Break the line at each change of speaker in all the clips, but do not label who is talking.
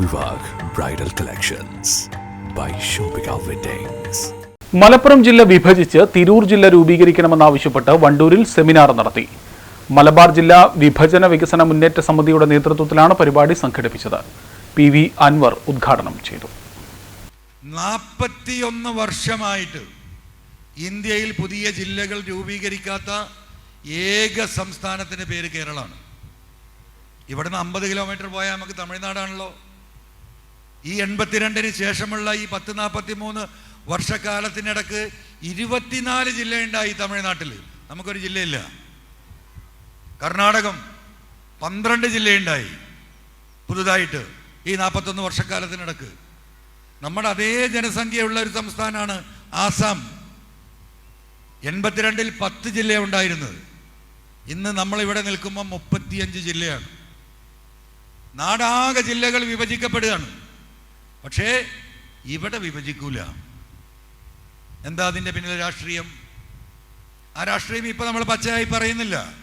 Vivah bridal collections by Shoppika weddings
Malappuram ജില്ല വിഭജിച്ച് തിരൂർ ജില്ല രൂപീകരിക്കണമെന്നാവശ്യപ്പെട്ട് വണ്ടൂരിൽ സെമിനാർ നടത്തി. മലബാർ ജില്ലാ വിഭജന വികസന മുന്നേറ്റ സമിതിയുടെ നേതൃത്വത്തിലാണ് പരിപാടി സംഘടിപ്പിച്ചത്. പി വി അൻവർ ഉദ്ഘാടനം ചെയ്തു.
നാൽപ്പത്തിയൊന്ന് വർഷമായിട്ട് ഇന്ത്യയിൽ പുതിയ ജില്ലകൾ രൂപീകരിക്കാത്ത ഏക സംസ്ഥാനത്തിന്റെ പേര് കേരളമാണ്. ഇവിടുന്ന് അമ്പത് കിലോമീറ്റർ പോയാൽ നമുക്ക് തമിഴ്നാടാണല്ലോ. ഈ എൺപത്തിരണ്ടിന് ശേഷമുള്ള ഈ പത്ത് നാൽപ്പത്തി മൂന്ന് വർഷക്കാലത്തിനിടക്ക് ഇരുപത്തിനാല് ജില്ലയുണ്ടായി തമിഴ്നാട്ടിൽ നമുക്കൊരു ജില്ലയില്ല. കർണാടകം പന്ത്രണ്ട് ജില്ലയുണ്ടായി പുതുതായിട്ട് ഈ നാൽപ്പത്തൊന്ന് വർഷക്കാലത്തിനിടക്ക്. നമ്മുടെ അതേ ജനസംഖ്യയുള്ള ഒരു സംസ്ഥാനമാണ് ആസാം. എൺപത്തിരണ്ടിൽ പത്ത് ജില്ല ഉണ്ടായിരുന്നത്. ഇന്ന് നമ്മളിവിടെ നിൽക്കുമ്പോൾ മുപ്പത്തിയഞ്ച് ജില്ലയാണ്. നാടാകെ ജില്ലകൾ വിഭജിക്കപ്പെടുകയാണ്. പക്ഷേ ഇവിടെ വിഭജിക്കൂല. എന്താ അതിന്റെ പിന്നിലെ രാഷ്ട്രീയം? ആ രാഷ്ട്രീയം ഇപ്പൊ നമ്മൾ പച്ചയായി പറയുന്നില്ല.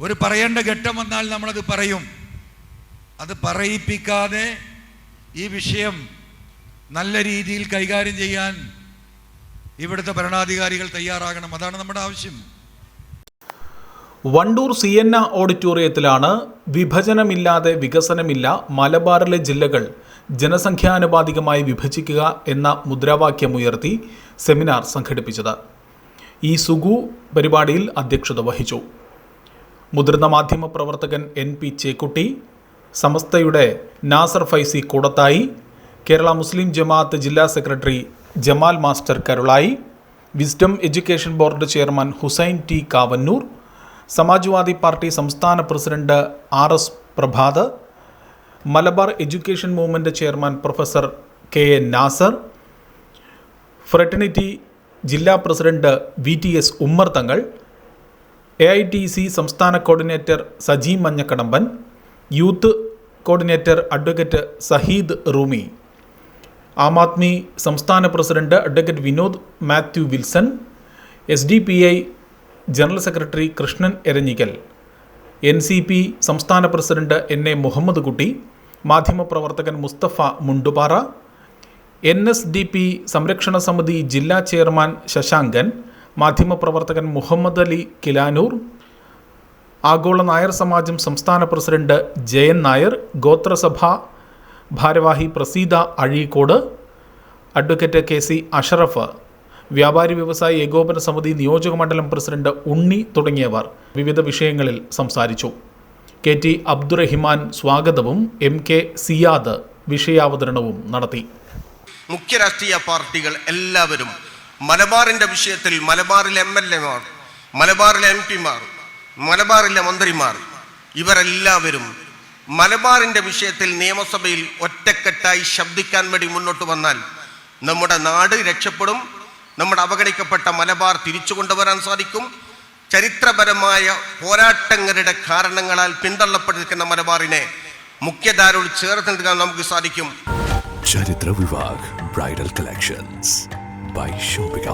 ഒരു പറയേണ്ട ഘട്ടം വന്നാൽ നമ്മളത് പറയും. അത് പറയിപ്പിക്കാതെ ഈ വിഷയം നല്ല രീതിയിൽ കൈകാര്യം ചെയ്യാൻ ഇവിടുത്തെ ഭരണാധികാരികൾ തയ്യാറാകണം. അതാണ് നമ്മുടെ ആവശ്യം.
വണ്ടൂർ സി എൻ ഓഡിറ്റോറിയത്തിലാണ് വിഭജനമില്ലാതെ വികസനമില്ല മലബാറിലെ ജില്ലകൾ. ജനസംഖ്യാനുപാതികമായി വിഭജിക്കുക എന്ന മുദ്രാവാക്യമുയർത്തി സെമിനാർ സംഘടിപ്പിച്ചത്. ഈ സുഗു പരിപാടിയിൽ അധ്യക്ഷത വഹിച്ചു. മുതിർന്ന മാധ്യമ പ്രവർത്തകൻ എൻ പി ചേക്കുട്ടി സമസ്തയുടെ നാസർ ഫൈസി കൂടത്തായി കേരള മുസ്ലിം ജമാഅത്ത് ജില്ലാ secretary Jamal master Karulai wisdom education board chairman Hussain T Kavanur Samajwadi party സംസ്ഥാന president R S Prabhat Malabar education movement chairman professor K N Nasar fraternity ജില്ലാ president V T S Ummer Thangal A I T C സംസ്ഥാന coordinator Saji Manjakkadamban youth coordinator advocate Saheed Roomi Aam Aadmi സംസ്ഥാന president advocate Vinod Mathew Wilson S D P I general secretary Krishnan Eranjikkal N C P സംസ്ഥാന president N A Muhammad Kutty മാധ്യമപ്രവർത്തകൻ Mustafa Mundupara N S D P സംരക്ഷണ സമിതി ജില്ലാ chairman Shashankan മാധ്യമപ്രവർത്തകൻ മുഹമ്മദ് അലി കിലാനൂർ ആഗോള നായർ സമാജം സംസ്ഥാന president Jayan Nair ഗോത്രസഭ ഭാരവാഹി Praseetha Azhikode advocate K C Ashraf വ്യാപാരി വ്യവസായി ഏകോപന സമിതി നിയോജക മണ്ഡലം പ്രസിഡന്റ് ഉണ്ണി തുടങ്ങിയവർ വിവിധ വിഷയങ്ങളിൽ സംസാരിച്ചു. കെ ടി അബ്ദുറഹിമാൻ സ്വാഗതവും എം കെ സിയാദ് വിഷയാവതരണവും നടത്തി.
മുഖ്യ രാഷ്ട്രീയ പാർട്ടികൾ എല്ലാവരും മലബാറിന്റെ വിഷയത്തിൽ മലബാറിലെ എം എൽ എമാർ മലബാറിലെ എം പിമാർ മലബാറിലെ മന്ത്രിമാർ ഇവരെല്ലാവരും മലബാറിന്റെ വിഷയത്തിൽ നിയമസഭയിൽ ഒറ്റക്കെട്ടായി ശബ്ദിക്കാൻ വേണ്ടി മുന്നോട്ട് വന്നാൽ നമ്മുടെ നാട് രക്ഷപ്പെടും നമ്മുടെ അവഗണിക്കപ്പെട്ട മലബാർ തിരിച്ചു കൊണ്ടുവരാൻ സാധിക്കും. ചരിത്രപരമായ പോരാട്ടങ്ങളുടെ കാരണങ്ങളാൽ പിന്തള്ളപ്പെട്ടിരിക്കുന്ന മലബാറിനെ മുഖ്യധാരയോട് ചേർത്ത് നിൽക്കാൻ നമുക്ക് സാധിക്കും.
ചരിത്ര Vivah bridal collections by shopping